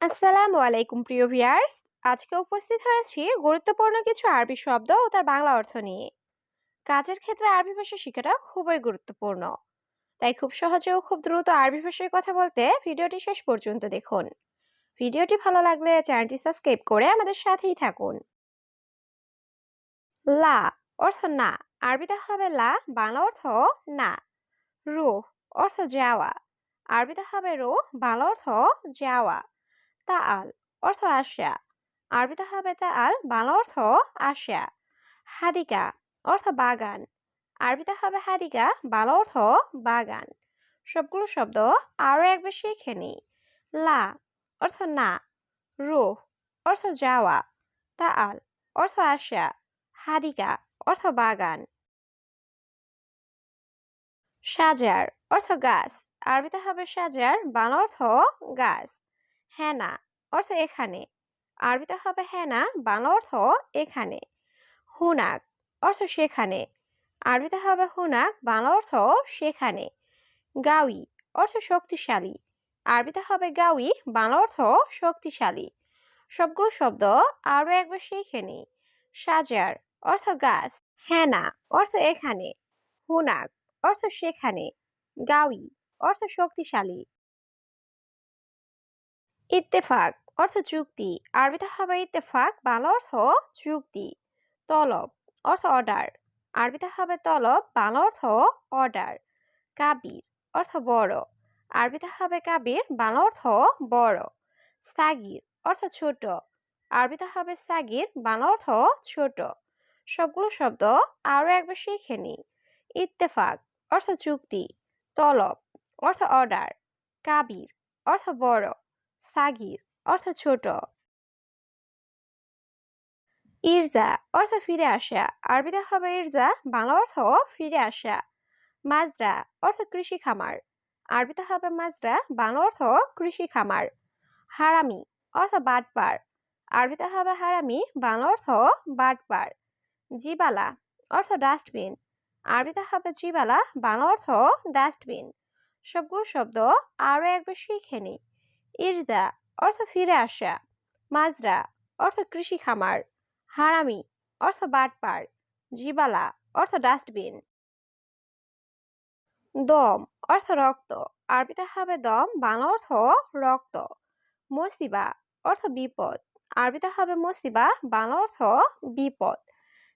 আসসালামু আলাইকুম, প্রিয় ভিয়ার্স আজকে উপস্থিত হয়েছি গুরুত্বপূর্ণ কিছু আরবি শব্দ ও তার বাংলা অর্থ নিয়ে। কাজের ক্ষেত্রে আরবি ভাষা শেখাটা খুবই গুরুত্বপূর্ণ। তাই খুব সহজে ও খুব দ্রুত আরবি ভাষায় কথা বলতে ভিডিওটি শেষ পর্যন্ত দেখুন। ভিডিওটি ভালো লাগলে চ্যানেলটি সাবস্ক্রাইব করে আমাদের সাথেই থাকুন। লা অর্থ না, আরবিতে হবে লা, বাংলা অর্থ না। রুহ অর্থ যাওয়া, আরবিতে হবে রুহ, বাংলা অর্থ যাওয়া। তাআল অর্থ আসা আরবিতে হবে তাআল, বাংলা অর্থ আসা হাদিকা অর্থ বাগান। আরবিতে হবে হাদিকা, বাংলা অর্থ বাগান। সবগুলো শব্দ আরও একবার শিখে নিই। লা অর্থ না। রুহ অর্থ যাওয়া। তা আল অর্থ আসা হাদিকা অর্থ বাগান। সাজার অর্থ গাছ। আরবিতে হবে সাজার, বাংলা অর্থ গাছ। হেনা অর্থ এখানে। আরবিতে হবে হেনা বাংলা অর্থ এখানে। হুনাক, অর্থ সেখানে। আরবিতে হবে হুনাক, বাংলা অর্থ সেখানে। গাউই অর্থ শক্তিশালী। আরবিতে হবে গাউই বাংলা অর্থ শক্তিশালী। সবগুলো শব্দ আরও একবার শিখে সাজার, অর্থ গাছ। হেনা অর্থ এখানে। হুনাক, অর্থ সেখানে। গাউই অর্থ শক্তিশালী। ইত্তেফাক, অর্থ চুক্তি। আরবিতে হবে ইত্তেফাক, বাংলা অর্থ চুক্তি। তলব, অর্থ অর্ডার। আরবিতে হবে তলব, বাংলা অর্থ অর্ডার। কাবির, অর্থ বড়। আরবিতে হবে কাবির, বাংলা অর্থ বড়। সাগির, অর্থ ছোট। আরবিতে হবে সাগির, বাংলা অর্থ ছোট। সবগুলো শব্দ আরও একবার শিখে নিই ইত্তেফাক, অর্থ চুক্তি। তলব, অর্থ অর্ডার। কাবির, অর্থ বড়। সাগির, অর্থ ছোট। ইরজা, অর্থ ফিরে আসা। আরবিতে হবে ইরজা, বাংলা অর্থ ফিরে আসা। মাজরা, অর্থ কৃষি খামার। আরবিতে হবে মাজরা, বাংলা অর্থ কৃষি খামার। হারামি, অর্থ বাটপার আরবিতে হবে হারামি, বাংলা অর্থ বাটপার জিবালা, অর্থ ডাস্টবিন। আরবিতে হবে জিবালা, বাংলা অর্থ ডাস্টবিন। সবগুলো শব্দ আরও একবার শিখে নিই। ইরজা অর্থ ফিরে আসা। মাজরা, অর্থ কৃষি খামার। হারামি, অর্থ বাটপার। জিবালা, অর্থ ডাস্টবিন। দম, অর্থ রক্ত। আরবিতে হবে দম, বাংলা অর্থ রক্ত। মসিবা, অর্থ বিপদ। আরবিতে হবে মসিবা, বাংলা অর্থ বিপদ।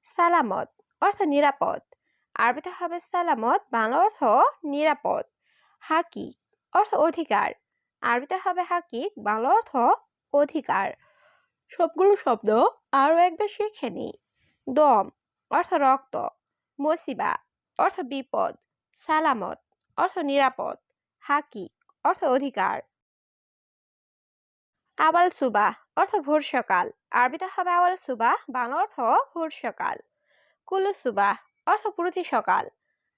সালামত, অর্থ নিরাপদ। আরবিতে হবে সালামত, বাংলা অর্থ নিরাপদ। হাকি, অর্থ অধিকার। আরবিতে হবে হাকিক বাংলা অর্থ অধিকার। সবগুলো শব্দ আরও একবার শিখে নিই। দম, অর্থ রক্ত। মসিবা, অর্থ বিপদ। সালামত, অর্থ নিরাপদ। হাকি অর্থ অধিকার। আবাল সুবা, অর্থ ভোর সকাল আরবিতে হবে আওয়াল সুবা বাংলা অর্থ ভোর সকাল কুলু সুবা, অর্থ প্রতি সকাল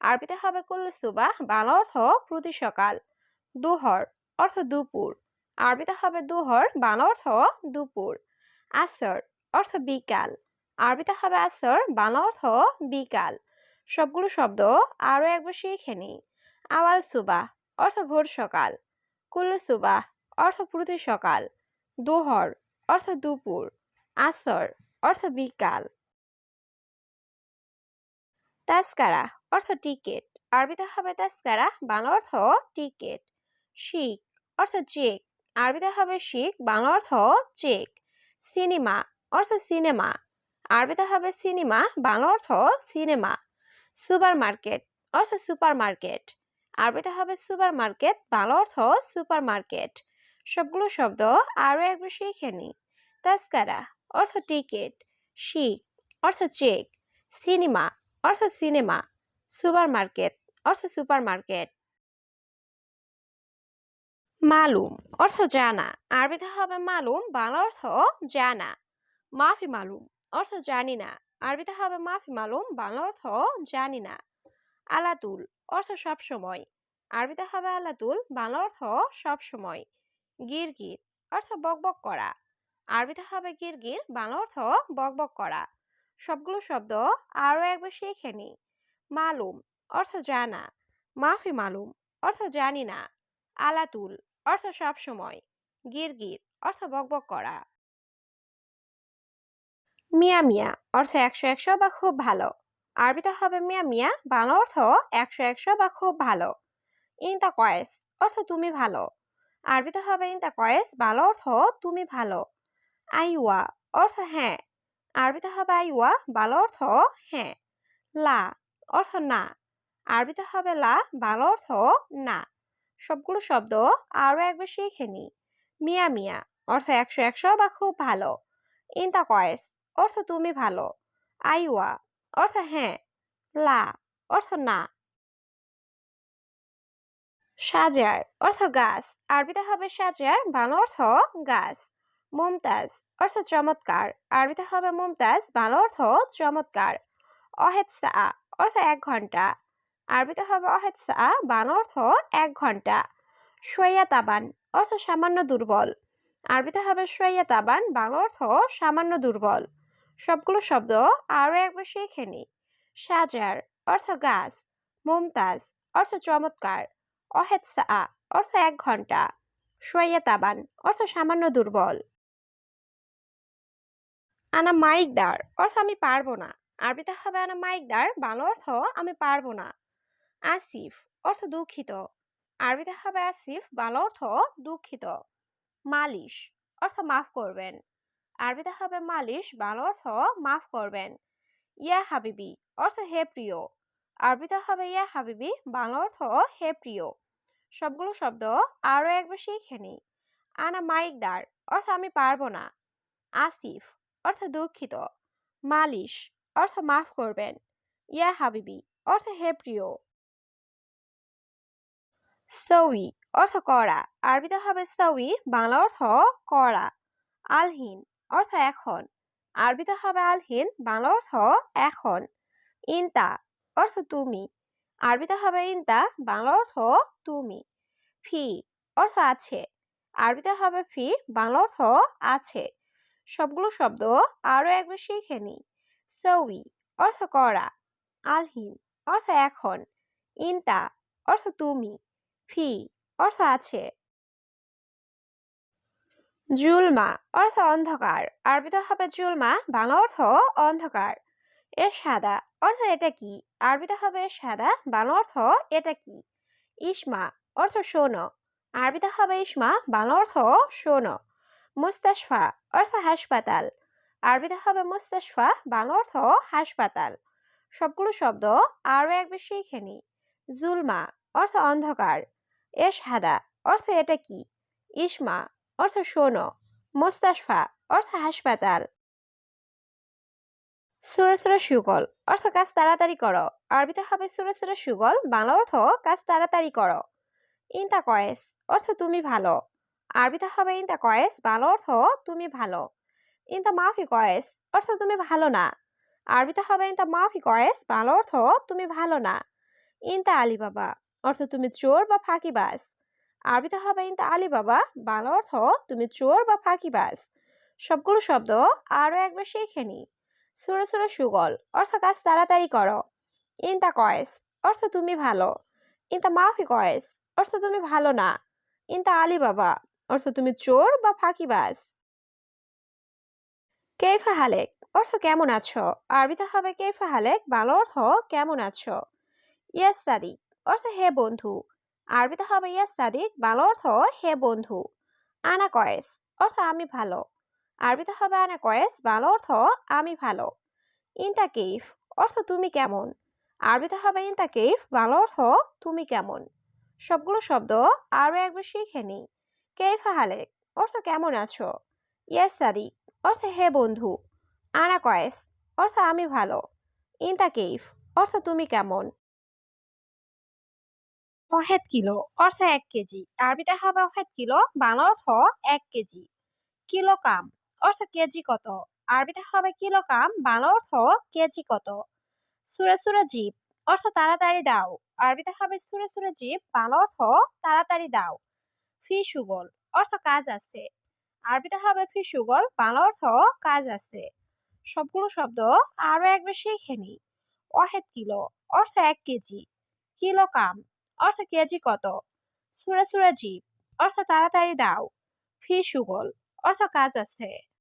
আরবিতে হবে কুল্লু সুবা বাংলা অর্থ প্রতি সকাল দুহর অর্থ দুপুর। আরবিতে হবে দুহর, বাংলা অর্থ দুপুর। আসর, অর্থ বিকাল। আরবিতে হবে আসর, বাংলা অর্থ বিকাল। সবগুলো শব্দ আরও একবার শিখে নিই। আওয়াল সুবা অর্থ ভোর সকাল। কুল্লু সুবা অর্থ প্রতি সকাল। দোহর, অর্থ দুপুর। আসর, অর্থ বিকাল। তাস্কারা অর্থ টিকেট। আরবিতে হবে তাস্কারা বাংলা অর্থ টিকেট। শিখ অর্থ চেক আরবিতে হবে শিখ, বাংলা অর্থ চেক সিনেমা, অর্থ সিনেমা। আরবিতে হবে সিনেমা, বাংলা অর্থ সিনেমা। সুপার মার্কেট অর্থ সুপার মার্কেট আরবিতে হবে সুপার মার্কেট বাংলা অর্থ সুপার মার্কেট সবগুলো শব্দ আরও একবার শিখে নিই। তাস্কারা অর্থ টিকেট। শিখ, অর্থ চেক সিনেমা, অর্থ সিনেমা। সুপার মার্কেট অর্থ সুপার মার্কেট মালুম অর্থ জানা। আরবিতে হবে মালুম, বাংলা অর্থ জানা। মাফি মালুম অর্থ জানি না। আরবিতে হবে মাফি মালুম, বাংলা অর্থ জানি না। আলাতুল অর্থ সব সময়। আরবিতে হবে আলাতুল, বাংলা অর্থ সব সময়। গিরগির অর্থ বকবক করা। আরবিতে হবে গিরগির, বাংলা অর্থ বকবক করা। সবগুলো শব্দ আরও একবার শিখে নিই মালুম অর্থ জানা। মাফি মালুম অর্থ জানি না। আলাতুল অর্থ সব সময়। গিরগির, অর্থ বকবক করা। মিয়া মিয়া, অর্থ একশো একশো বা খুব ভালো। আরবিতে হবে মিয়া মিয়া, বাংলা অর্থ একশো একশো বা খুব ভালো। ইনতা কয়েস, অর্থ তুমি ভালো। আরবিতে হবে ইনতা কয়েস, বাংলা অর্থ তুমি ভালো। আইওয়া, অর্থ হ্যাঁ। আরবিতে হবে আইওয়া, বাংলা অর্থ হ্যাঁ। লা, অর্থ না। আরবিতে হবে লা, বাংলা অর্থ না। সবগুলো শব্দ আরও একবার শিখে নি মিয়া মিয়া, অর্থ একশো একশো বা খুব ভালো। ইনতা কয়েস অর্থ তুমি ভালো। আইওয়া, অর্থ হ্যাঁ। লা, অর্থ না। সাজার, অর্থ গাছ। আরবিতে হবে সাজার, বাংলা অর্থ গাছ। মুমতাজ, অর্থ চমৎকার। আরবিতে হবে মুমতাজ, বাংলা অর্থ চমৎকার। অহেদ সা অর্থ এক ঘণ্টা। আরবিতে হবে অহেদ সা বাংলা অর্থ এক ঘণ্টা সোয়া তাবান অর্থ সামান্য দুর্বল। আরবিতে হবে সোয়া তাবান বাংলা অর্থ সামান্য দুর্বল। সবগুলো শব্দ আরও একবার শিখে নি। সাজার অর্থ গাছ। মুমতাজ অর্থ চমৎকার। অহেদ সা অর্থ এক ঘণ্টা সোয়া তাবান অর্থ সামান্য দুর্বল। আনা মাইকদার অর্থ আমি পারব না। আরবিতে হবে আনা মাইকদার বাংলা অর্থ আমি পারব না। আসিফ অর্থ দুঃখিত। আরবিতে হবে আসিফ, বাংলা অর্থ দুঃখিত। মালিশ অর্থ মাফ করবেন। আরবিতে হবে মালিশ, বাংলা অর্থ মাফ করবেন। ইয়া হাবিবি অর্থ হে প্রিয়। আরবিতে হবে ইয়া হাবিবি, বাংলা অর্থ হে প্রিয়। সবগুলো শব্দ আরও একবার শিখে নি আনা মাইকদার অর্থ আমি পারব না। আসিফ অর্থ দুঃখিত। মালিশ অর্থ মাফ করবেন। ইয়া হাবিবি অর্থ হে প্রিয়। সৌই অর্থ করা আরবিতে হবে সৌই, বাংলা অর্থ করা আলহিন অর্থ এখন। আরবিতে হবে আলহিন, বাংলা অর্থ এখন। ইনতা অর্থ তুমি। আরবিতে হবে ইনতা, বাংলা অর্থ তুমি। ফি অর্থ আছে। আরবিতে হবে ফি, বাংলা অর্থ আছে। সবগুলো শব্দ আরও একবার শিখে নি সৌই অর্থ করা আলহিন অর্থ এখন। ইনতা অর্থ তুমি। ফি, অর্থ আছে। জুলমা, অর্থ অন্ধকার। আরবিতে হবে জুলমা, বাংলা অর্থ অন্ধকার। এর সাদা, অর্থ এটা কি? আরবিতে হবে সাদা, বাংলা অর্থ এটা কি? ইসমা, অর্থ শোনো আরবিতে হবে ইসমা, বাংলা অর্থ শোনো মুস্তাশফা, অর্থ হাসপাতাল। আরবিতে হবে মুস্তাশফা, বাংলা অর্থ হাসপাতাল। সবগুলো শব্দ আরও একবার শিখে নি। জুলমা, অর্থ অন্ধকার। এ সাদা অর্থ এটা কি? ইসমা, অর্থ শোনো। মোস্তাশফা, অর্থ হাসপাতাল। সুরে সুরে সুগল, অর্থ কাজ তাড়াতাড়ি করো। আরবিতে হবে সুরে সুরে সুগল, বাংলা অর্থ কাজ তাড়াতাড়ি করো। ইনতা কয়েস অর্থ তুমি ভালো। আরবিতে হবে ইনতা কয়েস বাংলা অর্থ তুমি ভালো। ইনতা মাফি কয়েস অর্থ তুমি ভালো না। আরবিতে হবে ইনতা মাফি কয়েস বাংলা অর্থ তুমি ভালো না। ইনতা আলী বাবা অর্থ তুমি চোর বা ফাঁকিবাজ। আরবিতে হবে ইনতা আলী বাবা, বাংলা অর্থ তুমি চোর বা ফাঁকিবাজ। সবগুলো শব্দ আরও একবার শিখে নি। সুরে সুরে সুগল, অর্থ কাজ তাড়াতাড়ি করো। ইনতা কয়েস, অর্থ তুমি ভালো। ইনতা মাফি কয়েস, অর্থ তুমি ভালো না। ইনতা আলী বাবা, অর্থ তুমি চোর বা ফাঁকিবাজ। কেফা হালেক, অর্থ কেমন আছো? আরবিতে হবে কেফা হালেক, বাংলা অর্থ কেমন আছো? ইয়াস সাদিক অর্থ হে বন্ধু। আরবিতে হবে ইয়াস সাদিক বাংলা অর্থ হে বন্ধু। আনা কয়েস, অর্থ আমি ভালো। আরবিতে হবে আনা কয়েস, বাংলা অর্থ আমি ভালো। ইনতা কেফ অর্থ তুমি কেমন? আরবিতে হবে ইনতা কেফ বাংলা অর্থ তুমি কেমন? সবগুলো শব্দ আরও একবার শিখে নি। কেফা হালেক, অর্থ কেমন আছো? ইয়াস সাদিক অর্থ হে বন্ধু। আনা কয়েস, অর্থ আমি ভালো। ইনতা কেফ অর্থ তুমি কেমন? অহেদ কিলো, অর্থ এক কেজি। আরবিতে হবে অহেদ কিলো, বাংলা অর্থ এক কেজি। কিলো কাম অর্থ কেজি কত? আরবিতে হবে কিলো কাম বাংলা অর্থ কেজি কত? সুরে সুরে জীব, অর্থ তাড়াতাড়ি দাও। আরবিতে হবে সুরে সুরে জীব, বাংলা অর্থ তাড়াতাড়ি দাও। ফি সুগল, অর্থ কাজ আছে। আরবিতে হবে ফি সুগল, বাংলা অর্থ কাজ আছে। সবগুলো শব্দ আরও একবার শিখে নি। অহেদ কিলো, অর্থ এক কেজি। কিলো কাম অর্থ কেজি কত? সুরা সুরা জীব অর্থ তাড়াতাড়ি দাও। ফি সুগল। অর্থ কাজ আছে।